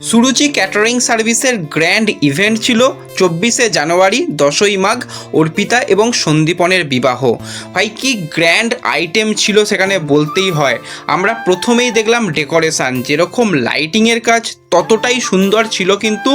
সুরুচি catering সার্ভিসের grand event ছিল চব্বিশে জানুয়ারি, দশই মাঘ, অর্পিতা এবং সন্দীপনের বিবাহ। ভাই, কি গ্র্যান্ড আইটেম ছিল সেখানে বলতেই হয়। আমরা প্রথমেই দেখলাম ডেকোরেশান, যেরকম লাইটিংয়ের কাজ ততটাই সুন্দর ছিল কিন্তু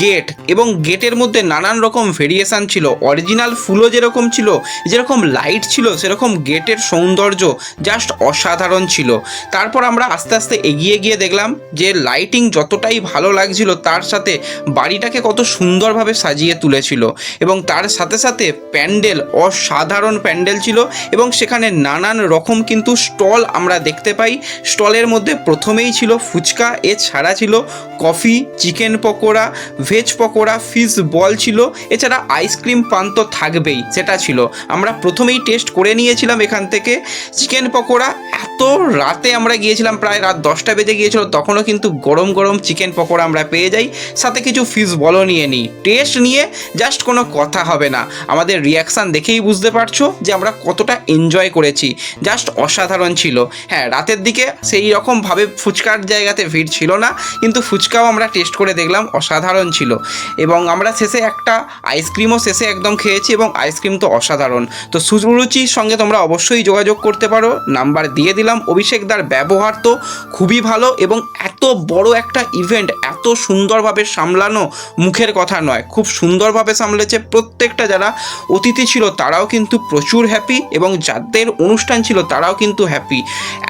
গেট এবং গেটের মধ্যে নানান রকম ভেরিয়েশান ছিল। অরিজিনাল ফুলও যেরকম ছিল, যেরকম লাইট ছিল, সেরকম গেটের সৌন্দর্য জাস্ট অসাধারণ ছিল। তারপর আমরা আস্তে আস্তে এগিয়ে গিয়ে দেখলাম যে লাইটিং যতটাই ভালো লাগছিল, তার সাথে বাড়িটাকে কত সুন্দরভাবে সাজিয়ে তুলেছিল এবং তার সাথে সাথে প্যান্ডেল, অসাধারণ প্যান্ডেল ছিল এবং সেখানে নানান রকম কিন্তু স্টল আমরা দেখতে পাই। স্টলের মধ্যে প্রথমেই ছিল ফুচকা, এছাড়া ছিল coffee, chicken pakora, veg pakora, fish ball ছিল। এছাড়া আইসক্রিম পান তো থাকবেই, সেটা ছিল। আমরা প্রথমেই টেস্ট করে নিয়েছিলাম এখান থেকে। চিকেন পকোড়া এত রাতে আমরা গিয়েছিলাম, প্রায় রাত দশটা বেজে গিয়েছিল, তখনও কিন্তু গরম গরম চিকেন পকোড়া আমরা পেয়ে যাই। সাথে কিছু ফিস বলও নিয়ে নিই। টেস্ট নিয়ে জাস্ট কোনো কথা হবে না। আমাদের রিয়াকশান দেখেই বুঝতে পারছ যে আমরা কতটা এনজয় করেছি। জাস্ট অসাধারণ ছিল। হ্যাঁ রাতের দিকে সেই রকমভাবে ফুচকার জায়গাতে ভিড় ছিল না, কিন্তু ফুচকাও আমরা টেস্ট করে দেখলাম, অসাধারণ ছিল। এবং আমরা শেষে একটা আইসক্রিমও শেষে একদম খেয়েছি এবং আইসক্রিম তো অসাধারণ। তো সুরুচির সঙ্গে তোমরা অবশ্যই যোগাযোগ করতে পারো। নাম্বার দিয়ে দিলাম। অভিষেকদার ব্যবহার তো খুবই ভালো এবং এত বড় একটা ইভেন্ট এত সুন্দরভাবে সামলানো মুখের কথা নয়। খুব সুন্দরভাবে সামলেছে প্রত্যেকটা যারা অতিথি ছিল, তারাও কিন্তু প্রচুর হ্যাপি এবং যাদের অনুষ্ঠান ছিল, তারাও কিন্তু হ্যাপি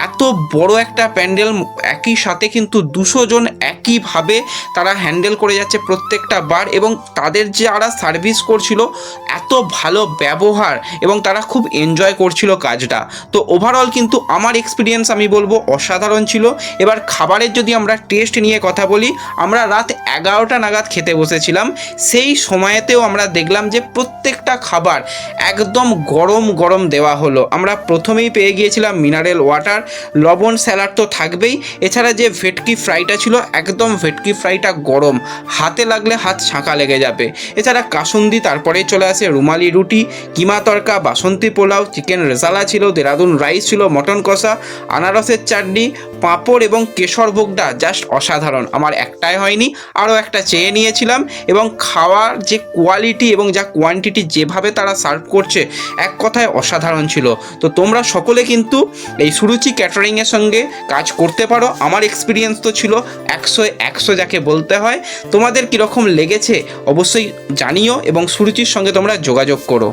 এত বড় একটা প্যান্ডেল, একই সাথে কিন্তু দুশো জন একইভাবে তারা হ্যান্ডেল করে যাচ্ছে প্রত্যেকটা বার এবং তাদের যারা সার্ভিস করছিল এত ভালো ব্যবহার এবং তারা খুব এনজয় করছিল কাজটা। তো ওভারঅল কিন্তু আমার এক্সপিরিয়েন্স আমি বলব অসাধারণ ছিল। এবার খাবারের যদি আমরা টেস্ট নিয়ে কথা বলি, আমরা রাত এগারোটা নাগাদ খেতে বসেছিলাম। সেই সময়েতেও আমরা দেখলাম যে প্রত্যেকটা খাবার একদম গরম গরম দেওয়া হলো। আমরা প্রথমেই পেয়ে গিয়েছিলাম মিনারেল ওয়াটার লবণ স্যালাড তো থাকবেই। এছাড়া যে ভেটকি ফ্রাইটা ছিল একদম ভেটকি ফ্রাইটা গরম। হাতে লাগলে হাত ছাঁকা লেগে যাবে। এছাড়া কাসুন্দি তারপরে চলে আসে রুমালি রুটি, কিমা তরকা, বাসন্তী পোলাও, চিকেন রেজালা ছিল, দেরাদুন রাইস ছিল, মটন কষা, আনারসের চাটনি পাঁপড় এবং কেশর ভোগটা জাস্ট অসাধারণ। আমার একটাই হয়নি, আরও একটা চেয়ে নিয়েছিলাম এবং খাওয়ার যে কোয়ালিটি এবং যা কোয়ান্টিটি যেভাবে তারা সার্ভ করছে, এক কথায় অসাধারণ ছিল। তো তোমরা সকলে কিন্তু এই সুরুচি ক্যাটারিংয়ের সঙ্গে কাজ করতে পারো। আমার এক্সপিরিয়েন্স তো ছিল একশো একশো যাকে বলতে হয়। তোমাদের কীরকম লেগেছে অবশ্যই জানিও এবং সুরুচির সঙ্গে তোমরা যোগাযোগ করো।